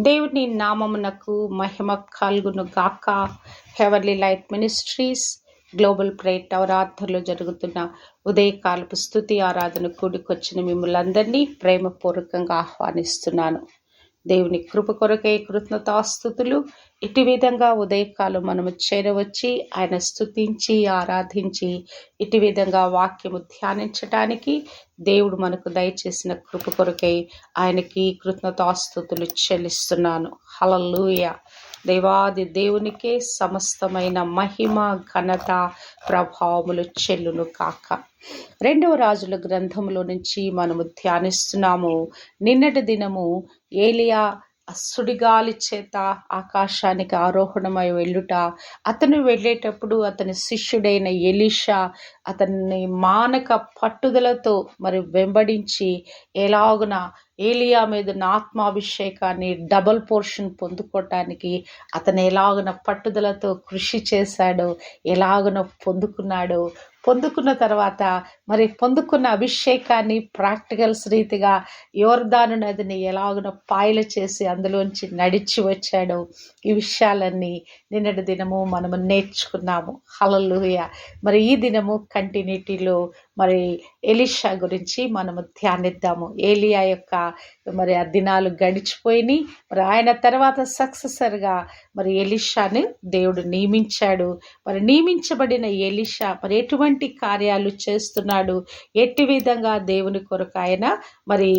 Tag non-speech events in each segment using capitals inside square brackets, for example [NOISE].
దేవుని నామమునకు మహిమ కలుగును గాక. హెవర్లీ లైట్ మినిస్ట్రీస్ గ్లోబల్ ప్రేట్ అవరాధనలో జరుగుతున్న ఉదయకాలపు స్థుతి ఆరాధన కూడికొచ్చిన మిమ్మల్ని ప్రేమపూర్వకంగా ఆహ్వానిస్తున్నాను. దేవుని కృప కొరకై కృతజ్ఞతాస్థుతులు. ఇటు విధంగా ఉదయకాలం మనము చేరవచ్చి ఆయన స్థుతించి ఆరాధించి ఇటు విధంగా వాక్యము ధ్యానించటానికి దేవుడు మనకు దయచేసిన కృప కొరకై ఆయనకి కృతజ్ఞతాస్థుతులు చెల్లిస్తున్నాను. హలలుయ దేవాది దేవునికే సమస్తమైన మహిమ ఘనత ప్రభావములు చెల్లును కాక రెండవ రాజుల గ్రంథంలో నుంచి మనము ధ్యానిస్తున్నాము. నిన్నటి దినము ఏలియా సుడిగాలి చేత ఆకాశానికి ఆరోహణమై వెళ్ళుట. అతను వెళ్ళేటప్పుడు అతని శిష్యుడైన ఎలీషా అతన్ని మానక పట్టుదలతో మరి వెంబడించి ఎలాగున ఏలియా మీద ఆత్మాభిషేకాన్ని డబల్ పోర్షన్ పొందుకోవటానికి అతను ఎలాగున పట్టుదలతో కృషి చేశాడో ఎలాగున పొందుకున్నాడో పొందుకున్న తర్వాత మరి పొందుకున్న అభిషేకాన్ని ప్రాక్టికల్స్ రీతిగా యోర్దాను నదిని ఎలాగున పాయలు చేసి అందులోంచి నడిచి వచ్చాడో ఈ విషయాలన్నీ నిన్నటి దినము మనము నేర్చుకున్నాము. హలలుయ మరి ఈ దినము కంటిన్యూటీలో మరి ఎలిషా గురించి మనము ధ్యానిద్దాము. ఏలియా యొక్క మరి ఆ దినాలు గడిచిపోయినాయి మరి ఆయన తర్వాత సక్సెసర్గా మరి ఎలిషాని దేవుడు నియమించాడు. మరి నియమించబడిన ఎలిషా మరి ఎటువంటి కార్యాలు చేస్తున్నాడు? ఎట్టి విధంగా దేవుని కొరకు ఆయన మరి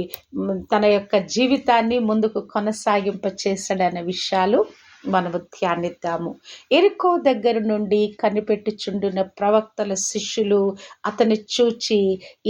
తన యొక్క జీవితాన్ని ముందుకు కొనసాగింప చేశాడనే విషయాలు మనము ధ్యానిద్దాము. ఎరుకో దగ్గర నుండి కనిపెట్టుచుండిన ప్రవక్తల శిష్యులు అతని చూచి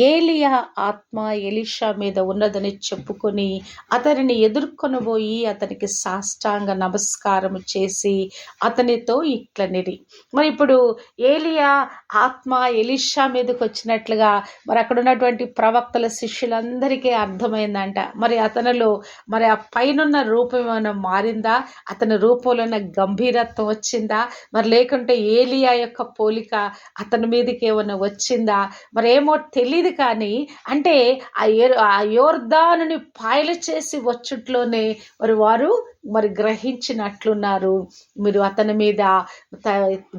ఏలియా ఆత్మ ఎలిషా మీద ఉన్నదని చెప్పుకొని అతనిని ఎదుర్కొనబోయి అతనికి సాష్టాంగ నమస్కారం చేసి అతనితో ఇట్లనిరి మరి ఇప్పుడు ఏలియా ఆత్మ ఎలిషా మీదకి వచ్చినట్లుగా మరి అక్కడ ఉన్నటువంటి ప్రవక్తల శిష్యులందరికీ అర్థమైందంట. మరి అతనిలో మరి ఆ పైనున్న రూపం ఏమైనా మారిందా? అతని రూపం రూపంలోన గంభీరత్వం వచ్చిందా? మరి లేకుంటే ఏలియా యొక్క పోలిక అతని మీదకి ఏమైనా వచ్చిందా? మరి ఏమో తెలియదు కానీ అంటే ఆ ఆ యోర్ధానుని పాయలు చేసి వచ్చుట్లోనే మరి వారు మరి గ్రహించినట్లున్నారు. మీరు అతని మీద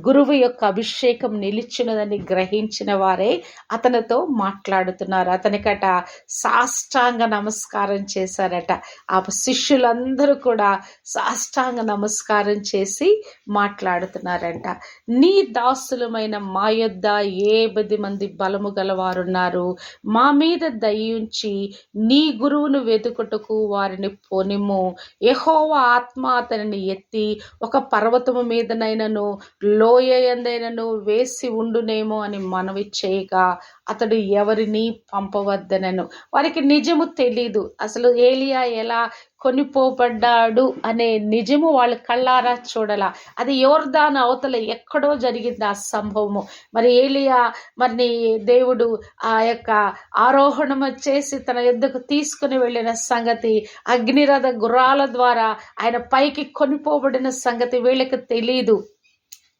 గురువు యొక్క అభిషేకం నిలిచినదని గ్రహించిన వారే అతనితో మాట్లాడుతున్నారు. అతనికట సాష్టాంగ నమస్కారం చేశారట. ఆ శిష్యులందరూ కూడా సాష్టాంగ నమస్కారం చేసి మాట్లాడుతున్నారంట. నీ దాసులమైన మా యొద్ద ఏ పది మంది బలము గలవారున్నారు? మా మీద దయించి నీ గురువును వెతుకుటకు వారిని పోనిము ఎహో ఆత్మ అతనిని ఎత్తి ఒక పర్వతము మీదనైనను లోయ ఎందైనను వేసి ఉండునేమో అని మనవి చేయగా అతడు ఎవరిని పంపవద్దనను. వారికి నిజము తెలీదు. అసలు ఏలియా ఎలా కొనిపోబడ్డాడు అనే నిజము వాళ్ళు కళ్ళారా చూడాల. అది యోర్దాన్ అవతల ఎక్కడో జరిగింది ఆ సంభవము. మరి ఏలియా మరి దేవుడు ఆ యొక్క ఆరోహణం చేసి తన యుద్ధకు తీసుకుని వెళ్ళిన సంగతి అగ్నిరథ గుర్రాల ద్వారా ఆయన పైకి కొనిపోబడిన సంగతి వీళ్ళకి తెలీదు.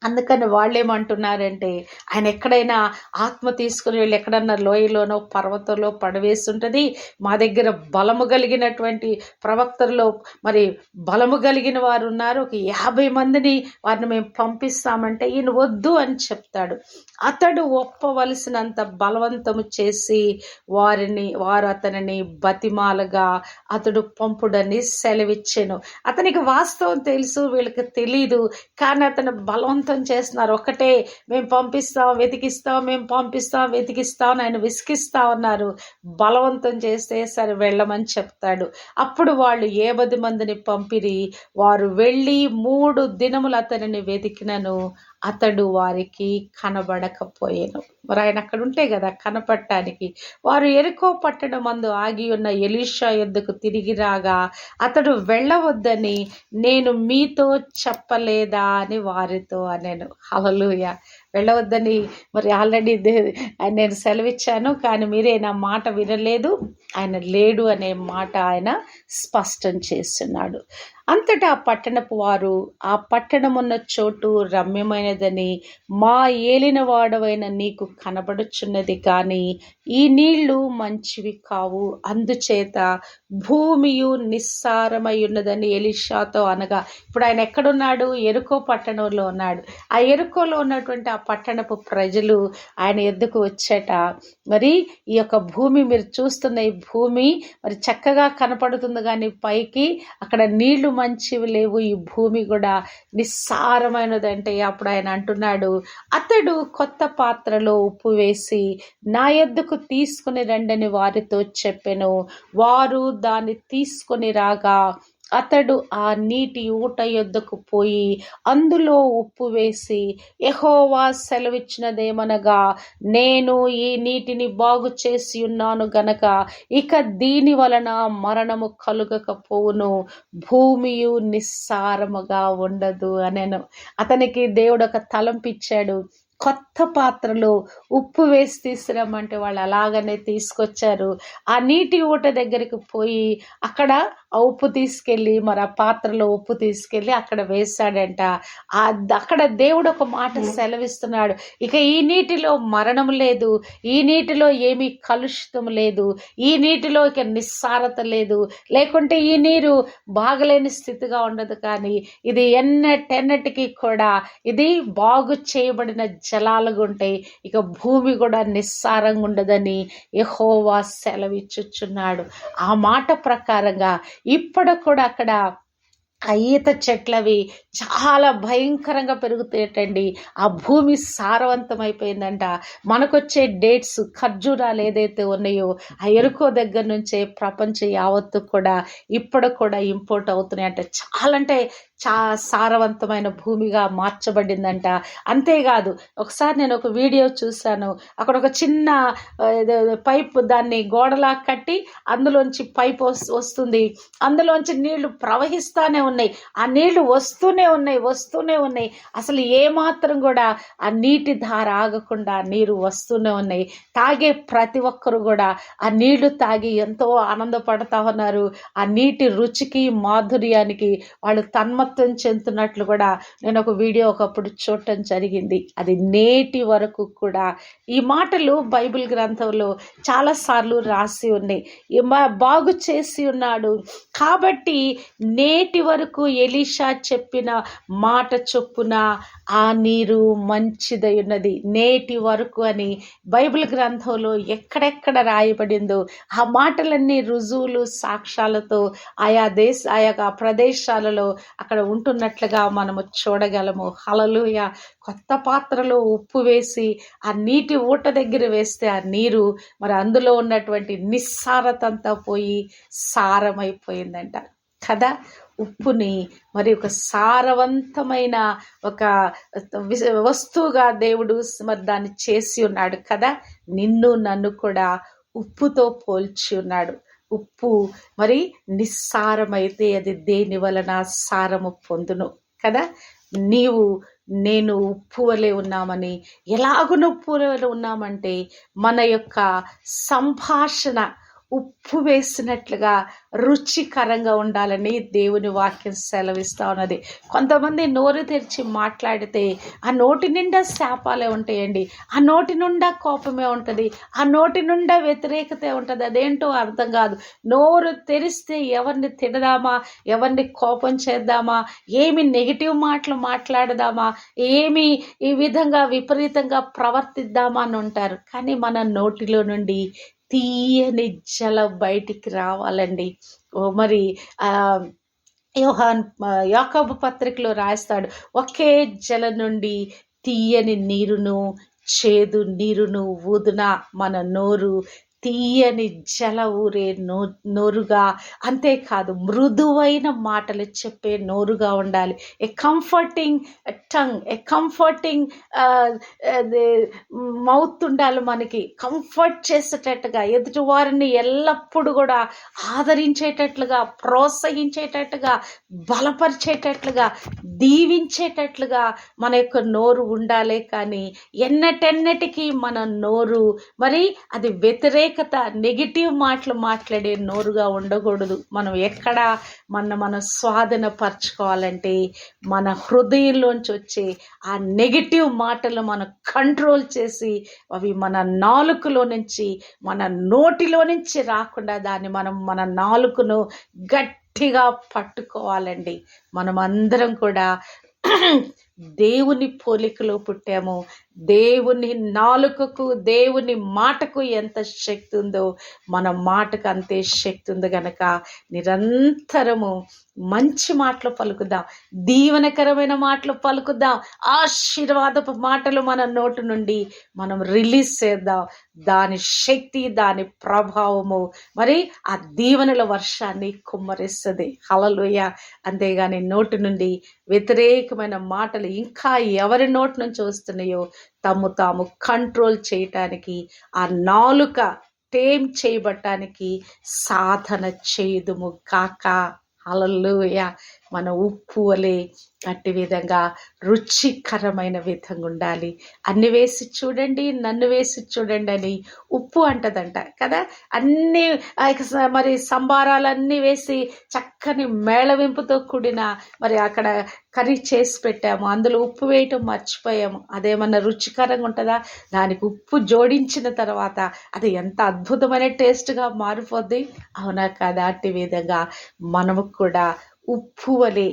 అందుకని వాళ్ళు ఏమంటున్నారంటే ఆయన ఎక్కడైనా ఆత్మ తీసుకుని వెళ్ళి ఎక్కడన్నా లోయలోనో పర్వతంలో పడవేసి ఉంటుంది మా దగ్గర బలము కలిగినటువంటి ప్రవక్తల్లో మరి బలము కలిగిన వారు ఉన్నారు ఒక యాభై మందిని వారిని మేము పంపిస్తామంటే ఈయన వద్దు అని చెప్తాడు. అతడు ఒప్పవలసినంత బలవంతము చేసి వారిని వారు అతనిని బతిమాలగా అతడు పంపుడని సెలవిచ్చాను. అతనికి వాస్తవం తెలుసు వీళ్ళకి తెలీదు కానీ అతను బలవంత బలవంతం చేస్తున్నారు. ఒకటే మేము పంపిస్తాం వెతికిస్తాం మేము పంపిస్తాం వెతికిస్తాం ఆయన విసికిస్తా ఉన్నారు. బలవంతం చేస్తే సరే వెళ్ళమని చెప్తాడు. అప్పుడు వాళ్ళు ఏ పది మందిని పంపిరి. వారు వెళ్ళి మూడు దినములు అతనిని వెతికినను. అతడు వారికి కనబడకపోయాను. మరి ఆయన అక్కడ ఉంటే కదా కనపడటానికి. వారు ఎరుకో పట్టడం మందు ఆగి ఉన్న ఎలీషా ఎద్దుకు తిరిగి రాగా అతడు వెళ్ళవద్దని నేను మీతో చెప్పలేదా అని వారితో అనేను. హలలుయ వెళ్ళవద్దని మరి ఆల్రెడీ నేను సెలవిచ్చాను కానీ మీరే నా మాట వినలేదు. ఆయన లేడు అనే మాట ఆయన స్పష్టం చేస్తున్నాడు. అంతటా ఆ పట్టణపు వారు ఆ పట్టణమున్న చోటు రమ్యమైనదని మా ఏలిన వాడవైన నీకు కనబడుచున్నది కానీ ఈ నీళ్ళు మంచివి కావు. అందుచేత భూమియు నిస్సారమై ఉన్నదని ఎలిషాతో అనగా ఇప్పుడు ఆయన ఎక్కడున్నాడు? ఎరుకో పట్టణంలో ఉన్నాడు. ఆ ఎరుకోలో ఉన్నటువంటి ఆ పట్టణపు ప్రజలు ఆయన ఎద్దుకు వచ్చేట. మరి ఈ యొక్క భూమి మీరు చూస్తున్న ఈ భూమి మరి చక్కగా కనపడుతుంది కానీ పైకి అక్కడ నీళ్ళు మంచివి లేవు. ఈ భూమి కూడా నిస్సారమైనదంటే అప్పుడు ఆయన అంటున్నాడు అతడు కొత్త పాత్రలో ఉప్పు వేసి నా ఎద్దుకు తీసుకుని రండని వారితో చెప్పెను. వారు దాన్ని తీసుకొని రాగా అతడు ఆ నీటి ఊట యొద్దకు పోయి అందులో ఉప్పు వేసి ఎహోవా సెలవిచ్చినదేమనగా నేను ఈ నీటిని బాగు చేసి ఉన్నాను గనక ఇక దీని వలన మరణము కలుగకపోవును. భూమియు నిస్సారముగా ఉండదు అనెను. అతనికి దేవుడు ఒక తలంపిచ్చాడు కొత్త పాత్రలో ఉప్పు వేసి తీసుకురమ్మంటే వాళ్ళు అలాగనే తీసుకొచ్చారు. ఆ నీటి ఊట దగ్గరికి పోయి అక్కడ ఆ ఉప్పు తీసుకెళ్ళి మరి ఆ పాత్రలో ఉప్పు తీసుకెళ్ళి అక్కడ వేశాడంట. అక్కడ దేవుడు ఒక మాట సెలవిస్తున్నాడు. ఇక ఈ నీటిలో మరణం లేదు. ఈ నీటిలో ఏమీ కలుషితం లేదు. ఈ నీటిలో ఇక నిస్సారత లేదు. లేకుంటే ఈ నీరు బాగలేని స్థితిగా ఉండదు కానీ ఇది ఎన్నటెన్నటికి కూడా ఇది బాగు చేయబడిన జలాలుగా ఉంటాయి. ఇక భూమి కూడా నిస్సారంగా ఉండదని యహోవా సెలవిచ్చుచున్నాడు. ఆ మాట ప్రకారంగా ఇప్పుడు కూడా అక్కడ ఆ ఈత చెట్లవి చాలా భయంకరంగా పెరుగుతాయటండి. ఆ భూమి సారవంతమైపోయిందంట. మనకొచ్చే డేట్స్ ఖర్జూరాలు ఏదైతే ఉన్నాయో ఆ ఎరుకో దగ్గర నుంచే ప్రపంచ యావత్తు కూడా ఇప్పుడు కూడా ఇంపోర్ట్ అవుతున్నాయంట. చాలా అంటే చా సారవంతమైన భూమిగా మార్చబడిందంట. అంతేకాదు ఒకసారి నేను ఒక వీడియో చూశాను. అక్కడ ఒక చిన్న పైప్ దాన్ని గోడలా కట్టి అందులోంచి పైప్ వస్తుంది. అందులోంచి నీళ్ళు ప్రవహిస్తూనే ఉన్నాయి. ఆ నీళ్ళు వస్తూనే ఉన్నాయి వస్తూనే ఉన్నాయి. అసలు ఏమాత్రం కూడా ఆ నీటి ధార ఆగకుండా నీరు వస్తూనే ఉన్నాయి. తాగే ప్రతి ఒక్కరు కూడా ఆ నీళ్ళు తాగి ఎంతో ఆనందపడతా ఉన్నారు. ఆ నీటి రుచికి మాధుర్యానికి వాళ్ళు తన్మ మహత్వం చెందుతున్నట్లు కూడా నేను ఒక వీడియో ఒకప్పుడు చూడటం జరిగింది. అది నేటి వరకు కూడా ఈ మాటలు బైబిల్ గ్రంథంలో చాలాసార్లు రాసి ఉన్నాయి. బాగు చేసి ఉన్నాడు. కాబట్టి నేటి వరకు ఎలీషా చెప్పిన మాట చొప్పున ఆ నీరు మంచిదై ఉన్నది. నేటి వరకు అని బైబిల్ గ్రంథంలో ఎక్కడెక్కడ రాయబడిందో ఆ మాటలన్నీ రుజువులు సాక్ష్యాలతో ఆయా దేశ ఆయా ప్రదేశాలలో అక్కడ ఉంటున్నట్లుగా మనము చూడగలము. హలలుయ కొత్త పాత్రలో ఉప్పు వేసి ఆ నీటి ఊట దగ్గర వేస్తే ఆ నీరు మరి అందులో ఉన్నటువంటి నిస్సారతంతా పోయి సారమైపోయిందంట. కదా! ఉప్పుని మరి ఒక సారవంతమైన ఒక వస్తువుగా దేవుడు మరి దాన్ని చేసి ఉన్నాడు కదా! నిన్ను నన్ను కూడా ఉప్పుతో పోల్చి ఉన్నాడు. ఉప్పు. మరి నిస్సారమైతే అది దేని వలన సారము పొందును? కదా? నీవు నేను ఉప్పు వలె ఉన్నామని ఎలాగున ఉప్పు వలె ఉన్నామంటే మన యొక్క సంభాషణ ఉప్పు వేసినట్లుగా రుచికరంగా ఉండాలని దేవుని వాక్యం సెలవిస్తూ ఉన్నది. కొంతమంది నోరు తెరిచి మాట్లాడితే ఆ నోటి నిండా శాపాలే ఉంటాయండి. ఆ నోటి నుండా కోపమే ఉంటుంది. ఆ నోటి నుండా వ్యతిరేకత ఉంటుంది. అదేంటో అర్థం కాదు. నోరు తెరిస్తే ఎవరిని తిడదామా? ఎవరిని కోపం చేద్దామా? ఏమి నెగిటివ్ మాటలు మాట్లాడదామా? ఏమి ఈ విధంగా విపరీతంగా ప్రవర్తిద్దామా అని ఉంటారు. కానీ మన నోటిలో నుండి తీయని జల బయటికి రావాలండి. ఓ మరి యోహాన్ యాకబు పత్రికలో రాస్తాడు ఒకే జల నుండి తీయని నీరును చేదు నీరును ఊదున మన నోరు తీయని జల ఊరే నో నోరుగా. అంతేకాదు మృదువైన మాటలు చెప్పే నోరుగా ఉండాలి. A comforting tongue a comforting mouth ఉండాలి మనకి. కంఫర్ట్ చేసేటట్టుగా ఎదుటి వారిని ఎల్లప్పుడూ కూడా ఆదరించేటట్లుగా ప్రోత్సహించేటట్టుగా బలపరిచేటట్లుగా దీవించేటట్లుగా మన యొక్క నోరు ఉండాలే కానీ ఎన్నటెన్నటికీ మన నోరు మరి అది వ్యతిరేక వ్యతిరేకత నెగిటివ్ మాటలు మాట్లాడే నోరుగా ఉండకూడదు. మనం ఎక్కడ మన మనం స్వాధీన పరచుకోవాలంటే మన హృదయంలోంచి వచ్చే ఆ నెగిటివ్ మాటలు మనం కంట్రోల్ చేసి అవి మన నాలుకలో నుంచి మన నోటిలో నుంచి రాకుండా దాన్ని మనం మన నాలుకను గట్టిగా పట్టుకోవాలండి. మనం అందరం కూడా [CLEARS THROAT] దేవుని పోలికలో పుట్టాము. దేవుని నాలుకకు దేవుని మాటకు ఎంత శక్తి ఉందో మన మాటకు అంతే శక్తి ఉంది గనక నిరంతరము మంచి మాటలు పలుకుదాం దీవనకరమైన మాటలు పలుకుదాం ఆశీర్వాదపు మాటలు మన నోటి నుండి మనం రిలీజ్ చేద్దాం. దాని శక్తి దాని ప్రభావము మరి ఆ దీవెనల వర్షాన్ని కుమ్మరిస్తుంది. హలలోయ అంతేగాని నోటి నుండి వ్యతిరేకమైన మాటలు ఇంకా ఎవరి నోటి నుంచి వస్తున్నాయో తమ్ము తాము కంట్రోల్ చేయటానికి ఆ నాలుక టేమ్ చేయబట్టానికి సాధన చేయుదుము కాక హలలుయ మన ఉప్పు వలె అట్టి విధంగా రుచికరమైన విధంగా ఉండాలి. అన్ని వేసి చూడండి నన్ను వేసి చూడండి అని ఉప్పు అంటదంట కదా? అన్ని మరి సంబారాలన్నీ వేసి చక్కని మేళవింపుతో కూడిన మరి అక్కడ కర్రీ చేసి పెట్టాము. అందులో ఉప్పు వేయటం మర్చిపోయాము. అదేమన్నా రుచికరంగా ఉంటుందా? దానికి ఉప్పు జోడించిన తర్వాత అది ఎంత అద్భుతమైన టేస్ట్గా మారిపోద్ది? అవునా కదా? అట్టి విధంగా మనము కూడా ఉప్పు వలె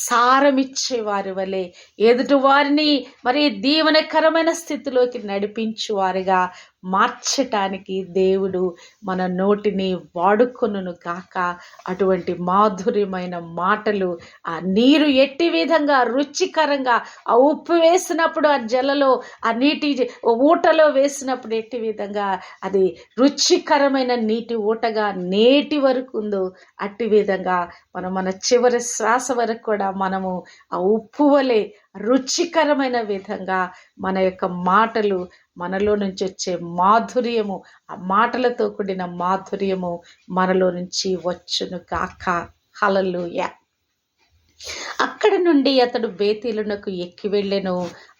సారమిచ్చే వారి వలె ఎదుటి వారిని మరి దీవనకరమైన స్థితిలోకి నడిపించువారిగా మార్చటానికి దేవుడు మన నోటిని వాడుకొనును గాక. అటువంటి మాధుర్యమైన మాటలు ఆ నీరు ఎట్టి విధంగా రుచికరంగా ఆ ఉప్పు వేసినప్పుడు ఆ జలలో ఆ నీటి ఊటలో వేసినప్పుడు ఎట్టి విధంగా అది రుచికరమైన నీటి ఊటగా నేటి వరకు ఉందో అట్టి విధంగా మనం మన చివరి శ్వాస వరకు కూడా మనము ఆ ఉప్పు వలె రుచికరమైన విధంగా మన యొక్క మాటలు మనలో నుంచి వచ్చే మాధుర్యము ఆ మాటలతో కూడిన మాధుర్యము మనలో నుంచి వచ్చును కాక హలలుయా అక్కడ నుండి అతడు బేతీలునకు ఎక్కి వెళ్ళెను.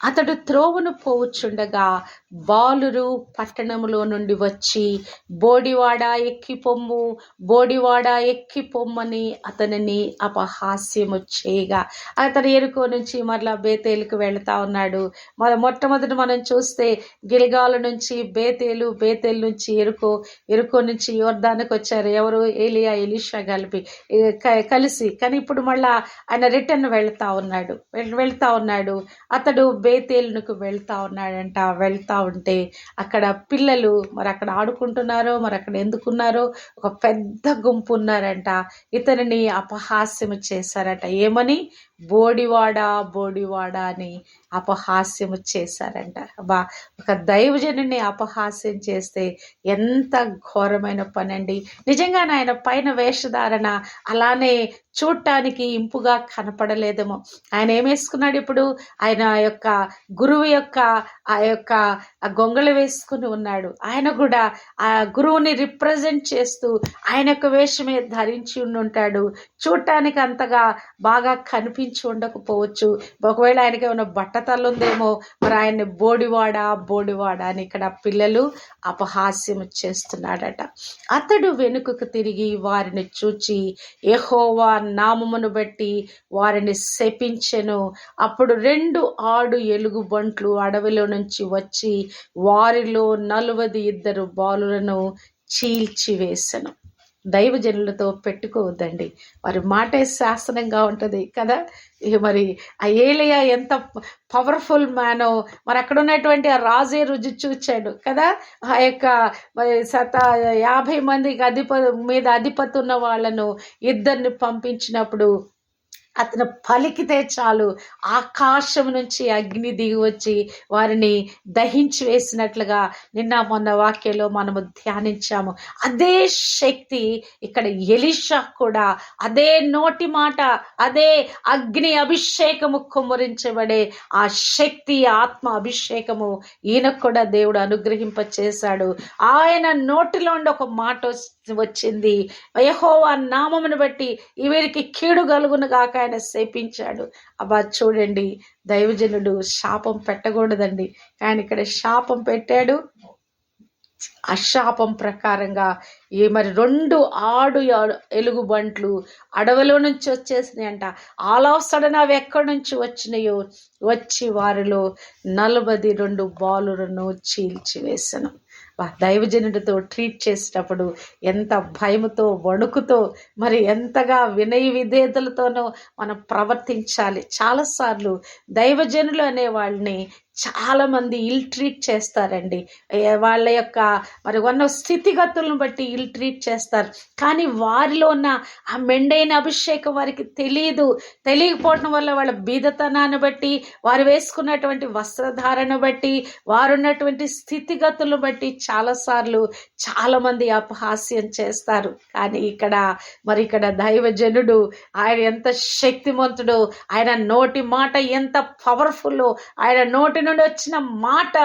అతడు త్రోవను పోవుచుండగా బాలురు పట్టణములో నుండి వచ్చి బోడివాడ ఎక్కి పొమ్ము బోడివాడ ఎక్కి పొమ్మని అతనిని అపహాస్యము చేయగా. అతను ఎరుకో నుంచి మరలా బేతేలుకు వెళుతూ ఉన్నాడు. మన మొట్టమొదటి మనం చూస్తే గిరిగాల నుంచి బేతేలు బేతేలు నుంచి ఎరుకో ఎరుకో నుంచి యోర్దానికి వచ్చారు ఎవరు? ఏలియా ఎలిషా కలిపి కలిసి. కానీ ఇప్పుడు మళ్ళా ఆయన రిటర్న్ వెళ్తా ఉన్నాడు. వెళ్తా ఉన్నాడు. అతడు బేతేలునకు వెళ్తా ఉన్నాడంట. వెళ్తా ఉంటే అక్కడ పిల్లలు మరి అక్కడ ఆడుకుంటున్నారో మరి అక్కడ ఎందుకున్నారో ఒక పెద్ద గుంపు ఉన్నారంట. ఇతనిని అపహాస్యం చేశారట. ఏమని? బోడివాడ బోడివాడ అని అపహాస్యము చేశారంట. బా ఒక దైవజనుని అపహాస్యం చేస్తే ఎంత ఘోరమైన పని అండి నిజంగా ఆయన పైన వేషధారణ అలానే చూడటానికి ఇంపుగా కనపడలేదేమో. ఆయన ఏమేసుకున్నాడు ఇప్పుడు? ఆయన యొక్క గురువు యొక్క ఆ యొక్క గొంగళి వేసుకుని ఉన్నాడు. ఆయన కూడా ఆ గురువుని రిప్రజెంట్ చేస్తూ ఆయన యొక్క వేషమే ధరించి ఉంటాడు చూడటానికి అంతగా బాగా కనిపించి ఉండకపోవచ్చు. ఒకవేళ ఆయనకి ఏమైనా బట్టతల్లు ఉందేమో మరి ఆయన్ని బోడివాడ బోడివాడ అని ఇక్కడ పిల్లలు అపహాస్యం చేస్తున్నాడట. అతడు వెనుకకు తిరిగి వారిని చూచి ఎహోవా నామమును బట్టి వారిని శపించెను. అప్పుడు రెండు ఆడు ఎలుగు బంట్లు అడవిలో నుంచి వచ్చి వారిలో నలువది ఇద్దరు బాలులను చీల్చివేశను దైవజనులతో పెట్టుకోవద్దండి. వారి మాటే శాసనంగా ఉంటుంది కదా? ఇక మరి ఆ ఏలియా ఎంత పవర్ఫుల్ మ్యానో మరి అక్కడ ఉన్నటువంటి ఆ రాజే రుచి చూచాడు కదా? ఆ యొక్క శత యాభై మందికి అధిప మీద అధిపతి ఉన్న వాళ్ళను ఇద్దరిని పంపించినప్పుడు అతను పలికితే చాలు ఆకాశం నుంచి అగ్ని దిగి వచ్చి వారిని దహించి వేసినట్లుగా నిన్న మొన్న వాక్యంలో మనము ధ్యానించాము. అదే శక్తి ఇక్కడ ఎలిషా కూడా అదే నోటి మాట అదే అగ్ని అభిషేకము కుమ్మరించబడే ఆ శక్తి ఆత్మ అభిషేకము ఈయనకు కూడా దేవుడు అనుగ్రహింప చేశాడు ఆయన నోటిలో ఒక మాట వచ్చింది. యహోవా నామమును బట్టి వీరికి కీడు కలుగును గాక ఆయన శపించాడు. అబ్బా చూడండి దైవజనుడు శాపం పెట్టకూడదండి. ఆయన ఇక్కడ శాపం పెట్టాడు. అశాపం ప్రకారంగా ఈ మరి రెండు ఆడు ఎలుగుబంట్లు అడవిలో నుంచి వచ్చేసినాయి అంట ఆల్ ఆఫ్ సడన్ అవి ఎక్కడి నుంచి వచ్చినాయో? వచ్చి వారిలో నలభై రెండు బాలులను చీల్చివేశాను దైవజనుడితో ట్రీట్ చేసేటప్పుడు ఎంత భయముతో వణుకుతో మరి ఎంతగా వినయ విధేతలతోనో మనం ప్రవర్తించాలి. చాలాసార్లు దైవజనులు అనే వాళ్ళని చాలామంది ఇల్ ట్రీట్ చేస్తారండి. వాళ్ళ యొక్క మరి ఉన్న స్థితిగతులను బట్టి ఇల్ ట్రీట్ చేస్తారు. కానీ వారిలో ఉన్న ఆ మెండైన అభిషేకం వారికి తెలియదు తెలియకపోవడం వల్ల వాళ్ళ బీదతనాన్ని బట్టి వారు వేసుకున్నటువంటి వస్త్రధారణ బట్టి వారు ఉన్నటువంటి స్థితిగతులను బట్టి చాలాసార్లు చాలామంది అపహాస్యం చేస్తారు. కానీ ఇక్కడ మరి ఇక్కడ దైవజనుడు ఆయన ఎంత శక్తిమంతుడు ఆయన నోటి మాట ఎంత పవర్ఫుల్ ఆయన నోటి నుండి వచ్చిన మాట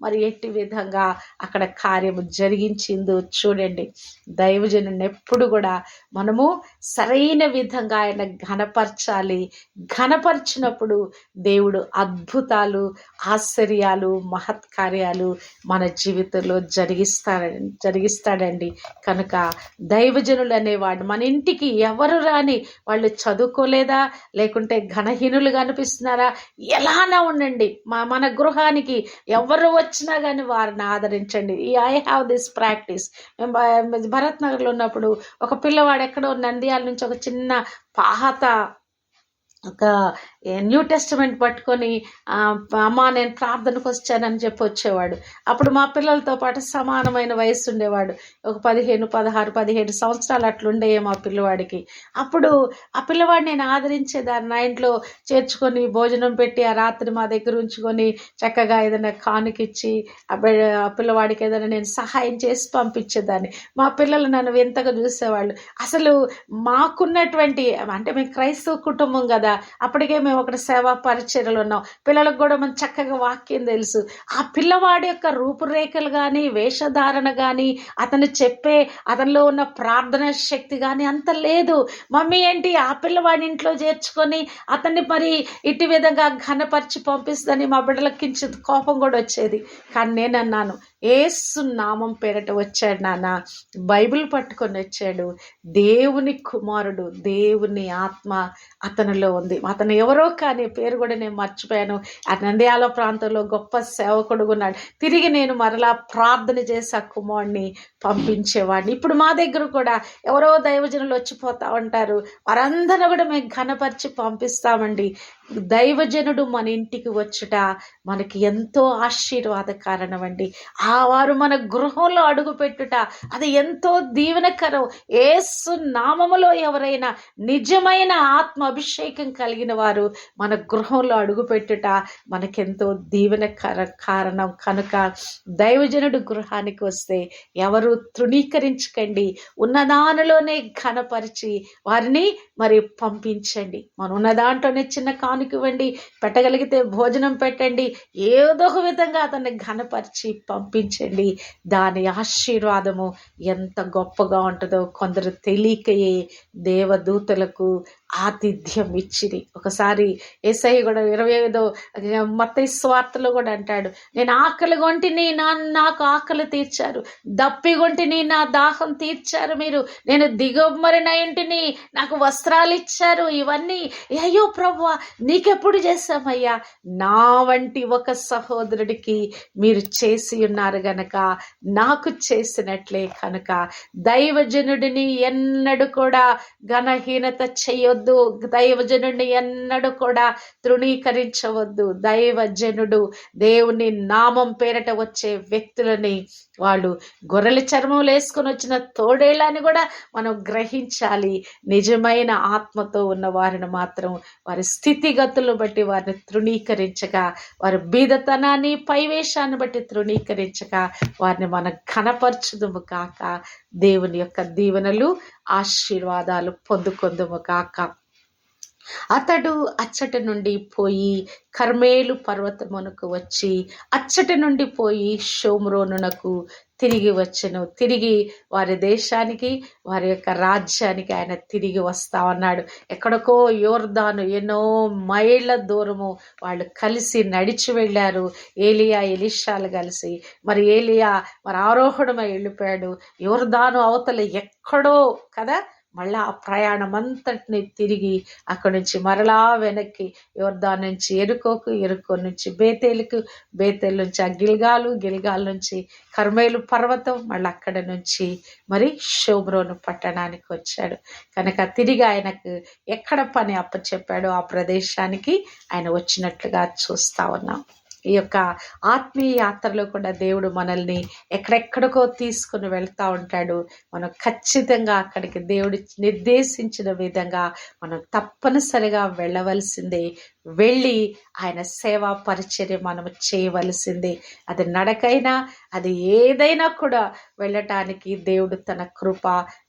మరి ఎట్టి విధంగా అక్కడ కార్యము జరిగించిందో చూడండి. దైవజనుని ఎప్పుడు కూడా మనము సరైన విధంగా ఆయన ఘనపరచాలి. ఘనపరిచినప్పుడు దేవుడు అద్భుతాలు ఆశ్చర్యాలు మహత్కార్యాలు మన జీవితంలో జరిగిస్తా జరిగిస్తాడండి. కనుక దైవజనులు అనేవాడు మన ఇంటికి ఎవరు రాని వాళ్ళు చదువుకోలేదా? లేకుంటే ఘనహీనులుగా అనిపిస్తున్నారా? ఎలానా ఉండండి. మా మన గృహానికి ఎవరు వచ్చినా కానీ వారిని ఆదరించండి. ఈ ఐ హ్యావ్ దిస్ ప్రాక్టీస్ భరత్ నగర్లో ఉన్నప్పుడు ఒక పిల్లవాడు ఎక్కడో నంద్యాల నుంచి ఒక చిన్న పాత ఒక న్యూ టెస్టిమెంట్ పట్టుకొని అమ్మ నేను ప్రార్థనకు వచ్చానని చెప్పి వచ్చేవాడు. అప్పుడు మా పిల్లలతో పాటు సమానమైన వయసు ఉండేవాడు. ఒక పదిహేను పదహారు పదిహేడు సంవత్సరాలు అట్లుండేవి మా పిల్లవాడికి. అప్పుడు ఆ పిల్లవాడిని నేను ఆదరించేదాన్ని. నా ఇంట్లో చేర్చుకొని భోజనం పెట్టి ఆ రాత్రి మా దగ్గర ఉంచుకొని చక్కగా ఏదైనా కానుకిచ్చి ఆ పిల్లవాడికి ఏదైనా నేను సహాయం చేసి పంపించేదాన్ని. మా పిల్లలు నన్ను వింతగా చూసేవాళ్ళు. అసలు మాకున్నటువంటి అంటే మేము క్రైస్తవ కుటుంబం కదా అప్పటికే మేము ఒకటి సేవా పరిచయలు ఉన్నాం. పిల్లలకు కూడా మనం చక్కగా వాక్యం తెలుసు. ఆ పిల్లవాడి యొక్క రూపురేఖలు కానీ వేషధారణ కానీ అతను చెప్పే అతనిలో ఉన్న ప్రార్థన శక్తి కానీ అంత లేదు. మమ్మీ ఏంటి? ఆ పిల్లవాడి ఇంట్లో చేర్చుకొని అతన్ని మరి ఇటు విధంగా ఘనపరిచి పంపిస్తుందని మా బిడ్డలకి కించి కోపం కూడా వచ్చేది. కానీ నేను అన్నాను ఏసు నామం పేరట వచ్చాడు నాన్న. బైబిల్ పట్టుకొని వచ్చాడు. దేవుని కుమారుడు దేవుని ఆత్మ అతనిలో ఉంది. అతను ఎవరో కానీ పేరు కూడా నేను మర్చిపోయాను. ఆ నంద్యాల ప్రాంతంలో గొప్ప సేవకుడు ఉన్నాడు. తిరిగి నేను మరలా ప్రార్థన చేసి ఆ కుమారుడిని పంపించేవాడిని. ఇప్పుడు మా దగ్గర కూడా ఎవరో దైవజనులు వచ్చిపోతా ఉంటారు. వారందరూ కూడా మేము ఘనపరిచి పంపిస్తామండి. దైవజనుడు మన ఇంటికి వచ్చుట మనకి ఎంతో ఆశీర్వాద కారణం అండి ఆ వారు మన గృహంలో అడుగుపెట్టుట అది ఎంతో దీవెనకరం. ఏసు నామములో ఎవరైనా నిజమైన ఆత్మ అభిషేకం కలిగిన వారు మన గృహంలో అడుగుపెట్టుట మనకెంతో దీవెనకర కారణం. కనుక దైవజనుడు గృహానికి వస్తే ఎవరు తృణీకరించకండి. ఉన్నదానిలోనే ఘనపరిచి వారిని మరి పంపించండి. మనం ఉన్న దాంట్లోనే చిన్న స్వామికి ఇవ్వండి పెట్టగలిగితే భోజనం పెట్టండి ఏదో ఒక విధంగా అతన్ని ఘనపరిచి పంపించండి. దాని ఆశీర్వాదము ఎంత గొప్పగా ఉంటుందో కొందరు తెలియకయే దేవదూతలకు ఆతిథ్యం ఇచ్చిరి ఒకసారి ఏసై కూడా ఇరవై ఐదో మత స్వార్థలో కూడా అంటాడు నేను ఆకలి కొంటిని నా నాకు ఆకలి తీర్చారు. దప్పి కొంటిని నా దాహం తీర్చారు మీరు. నేను దిగమరిన ఇంటిని నాకు వస్త్రాలు ఇచ్చారు. ఇవన్నీ అయ్యో ప్రభు నీకెప్పుడు చేశామయ్యా? నా వంటి ఒక సహోదరుడికి మీరు చేసి ఉన్నారు గనక నాకు చేసినట్లే కనుక దైవజనుడిని ఎన్నడూ కూడా ఘనహీనత చేయొద్దు. చేయవద్దు దైవజనుడిని ఎన్నడూ కూడా తృణీకరించవద్దు. దైవజనుడు దేవుని నామం పేరట వచ్చే వ్యక్తులని వాళ్ళు గొర్రెల చర్మం వేసుకొని వచ్చిన తోడేళ్ళని కూడా మనం గ్రహించాలి. నిజమైన ఆత్మతో ఉన్న వారిని మాత్రం వారి స్థితిగతులను బట్టి వారిని తృణీకరించక వారి బీదతనాన్ని పైవేషాన్ని బట్టి తృణీకరించక వారిని మనం కనపరచుదుము కాక. దేవుని యొక్క దీవెనలు ఆశీర్వాదాలు పొందుకొందుము కాక. అతడు అచ్చట నుండి పోయి కర్మేలు పర్వతమునకు వచ్చి అచ్చట నుండి పోయి షోమ్రోనునకు తిరిగి వచ్చను. తిరిగి వారి దేశానికి వారి యొక్క రాజ్యానికి ఆయన తిరిగి వస్తా ఉన్నాడు ఎక్కడికో యోర్దాను ఎన్నో మైళ్ళ దూరము వాళ్ళు కలిసి నడిచి వెళ్ళారు. ఏలియా ఎలిషాలు కలిసి. మరి ఏలియా మరి ఆరోహణమై వెళ్ళిపోయాడు. యోర్దాను అవతల ఎక్కడో కదా మళ్ళా ఆ ప్రయాణం అంతటిని తిరిగి అక్కడి నుంచి మరలా వెనక్కి యోర్దాన్ నుంచి ఎరుకోకు ఎరుకో నుంచి బేతేలుకు బేతేలు నుంచి ఆ గిల్గాలు గిల్గాల్ నుంచి కర్మేలు పర్వతం మళ్ళీ అక్కడ నుంచి మరి షోబ్రోను పట్టణానికి వచ్చాడు. కనుక తిరిగి ఆయనకు ఎక్కడ పని అప్పచెప్పాడో ఆ ప్రదేశానికి ఆయన వచ్చినట్లుగా చూస్తా ఉన్నాం. ఈ యొక్క ఆత్మీయ యాత్రలో కూడా దేవుడు మనల్ని ఎక్కడెక్కడికో తీసుకుని వెళ్తూ ఉంటాడు. మనం ఖచ్చితంగా అక్కడికి దేవుడు నిర్దేశించిన విధంగా మనం తప్పనిసరిగా వెళ్ళవలసిందే. వెళ్ళి ఆయన సేవా పరిచర్య మనం చేయవలసిందే. అది నడకైనా అది ఏదైనా కూడా వెళ్ళటానికి దేవుడు తన కృప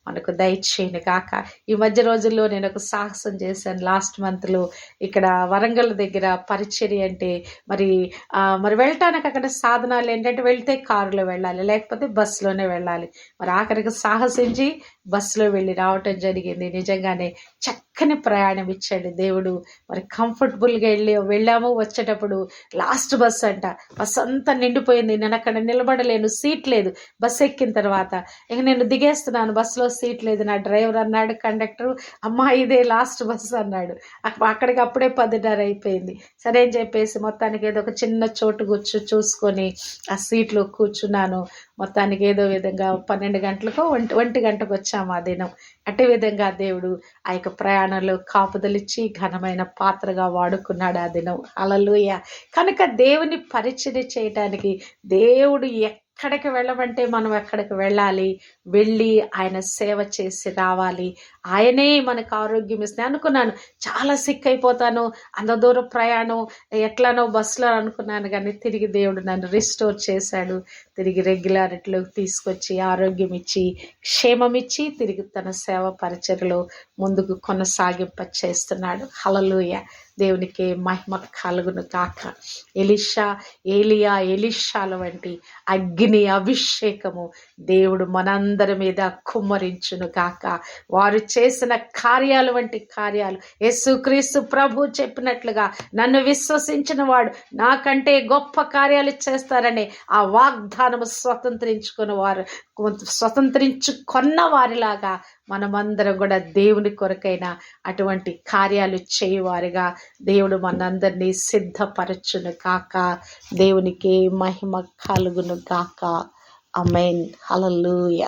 మనకు దయచేయను కాక ఈ మధ్య రోజుల్లో నేను ఒక సాహసం చేశాను. లాస్ట్ మంత్లో ఇక్కడ వరంగల్ దగ్గర పరిచర్య అంటే మరి మరి వెళ్ళటానికి అక్కడ సాధనాలు ఏంటంటే వెళ్తే కారులో వెళ్ళాలి లేకపోతే బస్సులోనే వెళ్ళాలి. మరి ఆఖరికి సాహసించి బస్సులో వెళ్ళి రావటం జరిగింది. నిజంగానే చక్కని ప్రయాణం ఇచ్చాడు దేవుడు. మరి కంఫర్ట్ కంఫర్టబుల్గా వెళ్ళి వెళ్ళాము వచ్చేటప్పుడు లాస్ట్ బస్ అంట. బస్ అంతా నిండిపోయింది. నేను అక్కడ నిలబడలేను. సీట్ లేదు. బస్ ఎక్కిన తర్వాత. ఇక నేను దిగేస్తున్నాను. బస్సులో సీట్ లేదు. నా డ్రైవర్ అన్నాడు కండక్టర్ అమ్మా ఇదే లాస్ట్ బస్ అన్నాడు. అక్కడికి అప్పుడే పదిన్నర అయిపోయింది. సరే అని చెప్పేసి మొత్తానికి ఏదో ఒక చిన్న చోటు కూర్చు చూసుకొని ఆ సీట్లో కూర్చున్నాను. మొత్తానికి ఏదో విధంగా పన్నెండు గంటలకు ఒంటి ఒంటి గంటకు వచ్చాము ఆ దినం. అటే విధంగా దేవుడు ఆ యొక్క ప్రయాణంలో కాపుదలిచ్చి ఘనమైన పాత్రగా వాడుకున్నాడు ఆ దినం. అలలుయ కనుక దేవుని పరిచయం చేయడానికి దేవుడు ఎక్కడికి వెళ్ళమంటే మనం ఎక్కడికి వెళ్ళాలి. వెళ్ళి ఆయన సేవ చేసి రావాలి. ఆయనే మనకు ఆరోగ్యం ఇస్తే అనుకున్నాను. చాలా సిక్ అయిపోతాను. అంత దూరం ప్రయాణం ఎట్లానో బస్సులో అనుకున్నాను కానీ తిరిగి దేవుడు నన్ను రిస్టోర్ చేశాడు. తిరిగి రెగ్యులారిటీలోకి తీసుకొచ్చి ఆరోగ్యం ఇచ్చి క్షేమం ఇచ్చి తిరిగి తన సేవ పరిచర్లో ముందుకు కొనసాగింప చేస్తున్నాడు. హలలుయ దేవునికి మహిమ కలుగును కాక ఎలిషా ఏలియా ఎలిషాల వంటి అగ్ని అభిషేకము దేవుడు మనందరి మీద కుమ్మరించును కాక వారు చేసిన కార్యాలు వంటి కార్యాలు. యేసుక్రీస్తు ప్రభు చెప్పినట్లుగా నన్ను విశ్వసించిన వాడు నాకంటే గొప్ప కార్యాలు చేస్తారని ఆ వాగ్దానము స్వతంత్రించుకున్న వారు స్వతంత్రించుకున్న వారిలాగా మనమందరం కూడా దేవుని కొరకైన అటువంటి కార్యాలు చేయవారిగా దేవుడు మనందరినీ సిద్ధపరచును కాక దేవునికి మహిమ కలుగును కాక అమెన్ హలలుయ